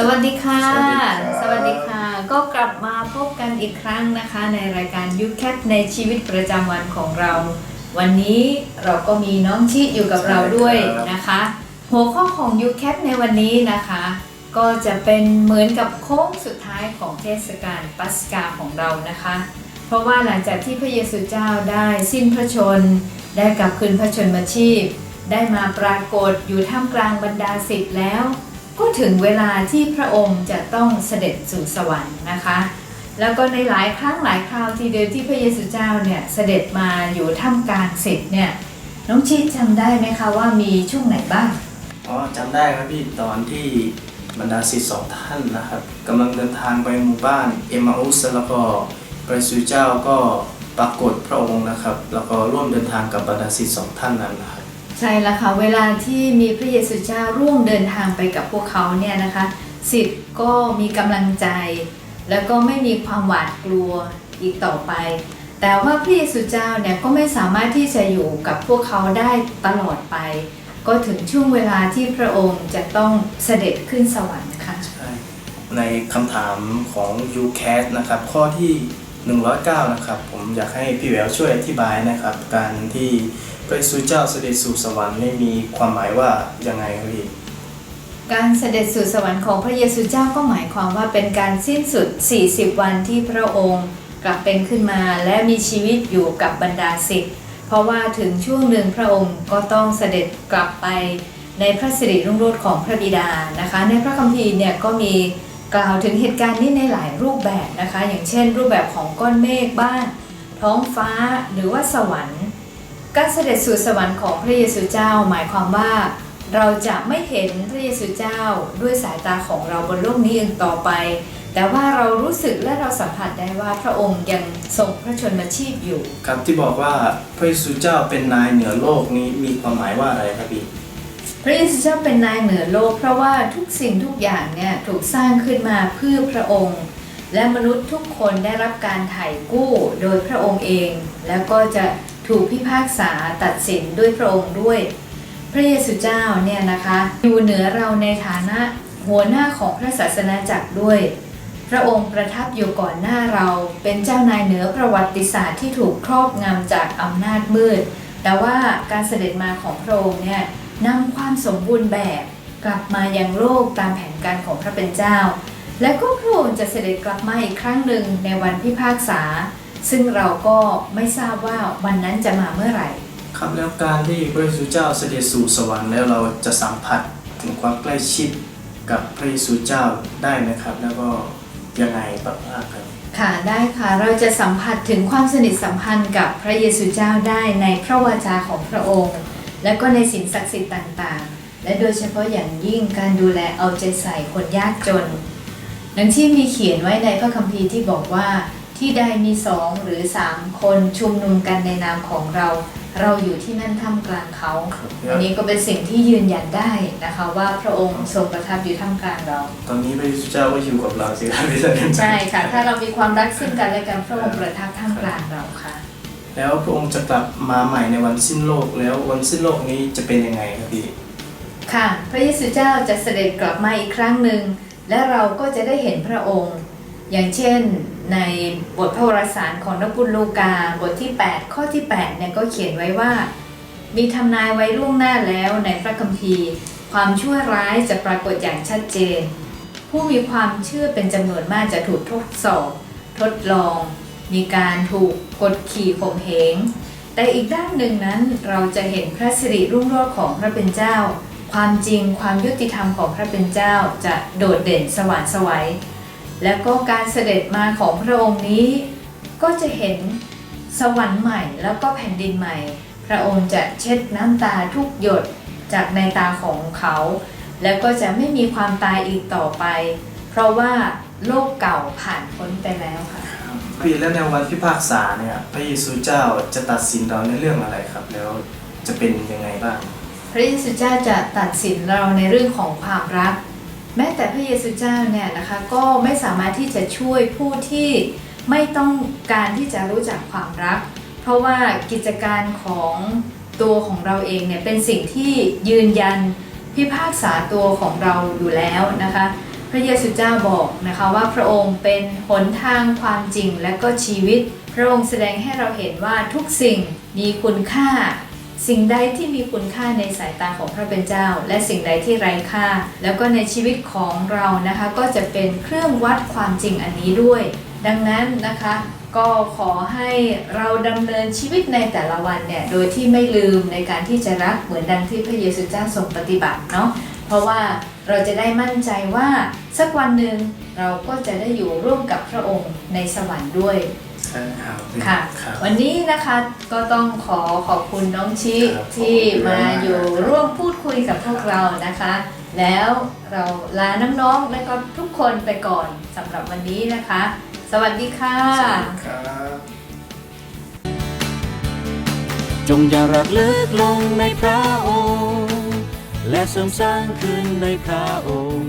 สวัสดีค่ะ สวัสดีครับ สวัสดีค่ะ ก็กลับมาพบกันอีกครั้งนะคะ ในรายการยุคแคทในชีวิตประจำวันของเรา วันนี้เราก็มีน้องชิอยู่กับเราด้วยนะคะ หัวข้อของยุคแคทในวันนี้นะคะ ก็จะเป็นเหมือนกับโค้งสุดท้ายของเทศกาลปัสกาของเรานะคะ เพราะว่าหลังจากที่พระเยซูเจ้าได้สิ้นพระชน ได้กลับคืนพระชนมาชีพ ได้มาปรากฏอยู่ท่ามกลางบรรดาศิษย์แล้ว ก็ถึงเวลาที่พระองค์จะต้องเสด็จสู่สวรรค์นะคะ แล้วก็ในหลายครั้งหลายคราวทีเดียวที่พระเยซูเจ้าเนี่ยเสด็จมาอยู่ท่ามกลางศิษย์เนี่ยน้องชีจำได้ไหมคะว่ามีช่วงไหนบ้างอ๋อจำได้ครับพี่ตอนที่บรรดาศิษย์สองท่านนะครับกำลังเดินทางไปหมู่บ้านเอมมาอุสแล้วก็พระเยซูเจ้าก็ปรากฏพระองค์นะครับ แล้วก็ร่วมเดินทางกับบรรดาศิษย์สองท่านนั้นนะครับ ใช่แล้วค่ะเวลาที่มีพระเยซูเจ้าร่วมเดินทางไปกับพวกเขาเนี่ยนะคะสิทธิ์ก็มีกำลังใจ แล้วก็ไม่มีความหวาดกลัวอีกต่อไป แต่ว่าพระเยซูเจ้าเนี่ยก็ไม่สามารถที่จะอยู่กับพวกเขาได้ตลอดไป ก็ถึงช่วงเวลาที่พระองค์จะต้องเสด็จขึ้นสวรรค์ค่ะใช่ในคำถามของ UCAT นะครับข้อที่ 109 นะครับ ผมอยากให้พี่แหววช่วยอธิบายนะครับ การที่ พระเยซูเจ้าเสด็จสู่สวรรค์นี่มีความหมายว่ายังไงครับพี่การเสด็จสู่สวรรค์ของพระเยซูเจ้าก็หมายความว่าเป็นการสิ้นสุด 40 วันที่พระองค์กลับเป็นขึ้นมาและมีชีวิตอยู่กับบรรดาศิษย์เพราะว่าถึงช่วงหนึ่งพระองค์ก็ต้องเสด็จกลับไปในพระสิริรุ่งโรจน์ของพระบิดานะคะ ในพระคัมภีร์เนี่ยก็มีกล่าวถึงเหตุการณ์นี้ในหลายรูปแบบนะคะ อย่างเช่น รูปแบบของก้อนเมฆบ้างท้องฟ้าหรือว่าสวรรค์ การเสด็จสู่สวรรค์ของพระเยซูเจ้าหมายความว่า เราจะไม่เห็นพระเยซูเจ้าด้วยสายตาของเราบนโลกนี้อีกต่อไป แต่ว่าเรารู้สึกและเราสัมผัสได้ว่าพระองค์ยังทรงพระชนมาชีพอยู่ ครับที่บอกว่าพระเยซูเจ้าเป็นนายเหนือโลกนี้มีความหมายว่าอะไรครับพี่พระเยซูเจ้าเป็นนายเหนือโลก เพราะว่าทุกสิ่งทุกอย่างเนี่ยถูกสร้างขึ้นมาเพื่อพระองค์ และมนุษย์ทุกคนได้รับการไถ่กู้โดยพระองค์เอง แล้วก็จะ ถูกพิพากษาตัดสินด้วยพระองค์ด้วย พระเยซูเจ้าเนี่ยนะคะอยู่เหนือเราในฐานะหัวหน้าของพระศาสนาจักรด้วย พระองค์ประทับอยู่ก่อนหน้าเราเป็นเจ้านายเหนือประวัติศาสตร์ที่ถูกครอบงำจากอำนาจมืด แต่ว่าการเสด็จมาของพระองค์เนี่ยนำความสมบูรณ์แบบกลับมายังโลกตามแผนการของพระเป็นเจ้า และก็พระองค์จะเสด็จกลับมาอีกครั้งหนึ่งในวันพิพากษา ซึ่งเราก็ไม่ทราบว่าวันนั้นจะมาเมื่อไหร่ ครับแล้วการที่พระเยซูเจ้าเสด็จสู่สวรรค์แล้วเราจะสัมผัสถึงความใกล้ชิดกับพระเยซูเจ้าได้ไหมครับ แล้วก็ยังไงบ้างครับค่ะได้ค่ะเราจะสัมผัสถึงความสนิทสัมพันธ์กับพระเยซูเจ้าได้ในพระวาจาของพระองค์ และก็ในสิ่งศักดิ์สิทธิ์ต่างๆ และโดยเฉพาะอย่างยิ่งการดูแลเอาใจใส่คนยากจนดังที่มีเขียนไว้ในพระคัมภีร์ที่บอกว่า ที่ใดมีสองหรือสามคนชุมนุมกันในนามของเรา เราอยู่ที่นั่นท่ามกลางเขา อันนี้ก็เป็นสิ่งที่ยืนยันได้นะคะ ว่าพระองค์ทรงประทับอยู่ท่ามกลางเรา ตอนนี้พระเยซูเจ้าก็อยู่กับเราสิครับพี่ท่านใช่ค่ะ ถ้าเรามีความรักซึ่งกันและกันพระองค์ประทับท่ามกลางเราค่ะ แล้วพระองค์จะกลับมาใหม่ในวันสิ้นโลกแล้ววันสิ้นโลกนี้จะเป็นยังไงครับพี่ค่ะ พระเยซูเจ้าจะเสด็จกลับมาอีกครั้งหนึ่งและเราก็จะได้เห็นพระองค์ อย่างเช่นในบทพระวรสารของนบุญลูกาบทที่ 8 ข้อที่8เนี่ยก็เขียนไว้ว่า มีทำนายไว้ล่วงหน้าแล้วในพระคัมภีร์ ความชั่วร้ายจะปรากฏอย่างชัดเจน ผู้มีความเชื่อเป็นจำนวนมากจะถูกทดสอบ ทดลอง มีการถูกกดขี่ข่มเหงแต่อีกด้านหนึ่งนั้นเราจะเห็นพระสิริรุ่งโรจน์ของพระเป็นเจ้า ความจริงความยุติธรรมของพระเป็นเจ้าจะโดดเด่นสว่างไสวัย แล้วก็การเสด็จมาของพระองค์นี้ ก็จะเห็นสวรรค์ใหม่แล้วก็แผ่นดินใหม่ พระองค์จะเช็ดน้ำตาทุกหยดจากในตาของเขา แล้วก็จะไม่มีความตายอีกต่อไป เพราะว่าโลกเก่าผ่านพ้นไปแล้วค่ะพี่แล้วในวันพิพากษาเนี่ยพระเยซูเจ้าจะตัดสินเราในเรื่องอะไรครับ แล้วจะเป็นยังไงบ้าง พระเยซูเจ้าจะตัดสินเราในเรื่องของความรัก แม้แต่พระเยซูเจ้าเนี่ยนะคะก็ไม่สามารถที่จะช่วยผู้ที่ไม่ต้องการที่จะรู้จักความรัก เพราะว่ากิจการของตัวของเราเองเนี่ยเป็นสิ่งที่ยืนยันพิพากษาตัวของเราอยู่แล้วนะคะพระเยซูเจ้าบอกนะคะว่าพระองค์เป็นหนทางความจริงและก็ชีวิต พระองค์แสดงให้เราเห็นว่าทุกสิ่งมีคุณค่า สิ่งใดที่มีคุณค่าในสายตาของพระเป็นเจ้า และสิ่งใดที่ไร้ค่า แล้วก็ในชีวิตของเรานะคะ ก็จะเป็นเครื่องวัดความจริงอันนี้ด้วย ดังนั้นนะคะ ก็ขอให้เราดำเนินชีวิตในแต่ละวันเนี่ยโดยที่ไม่ลืมในการที่จะรักเหมือนดังที่พระเยซูเจ้าทรงปฏิบัติเนาะเพราะว่าเราจะได้มั่นใจว่าสักวันหนึ่งเราก็จะได้อยู่ร่วมกับพระองค์ในสวรรค์ด้วย ใช่ครับค่ะครับ วันนี้นะคะก็ต้องขอขอบคุณน้องชิครับที่ขอบคุณมาากอยู่ร่วมพูดคุยกับพวกเรานะคะ แล้วเราลาน้องๆและก็ทุกคนไปก่อนสำหรับวันนี้นะคะ สวัสดีค่ะครับ จงอย่ารักลึกลงในพระองค์ และเสริมสร้างขึ้นในพระองค์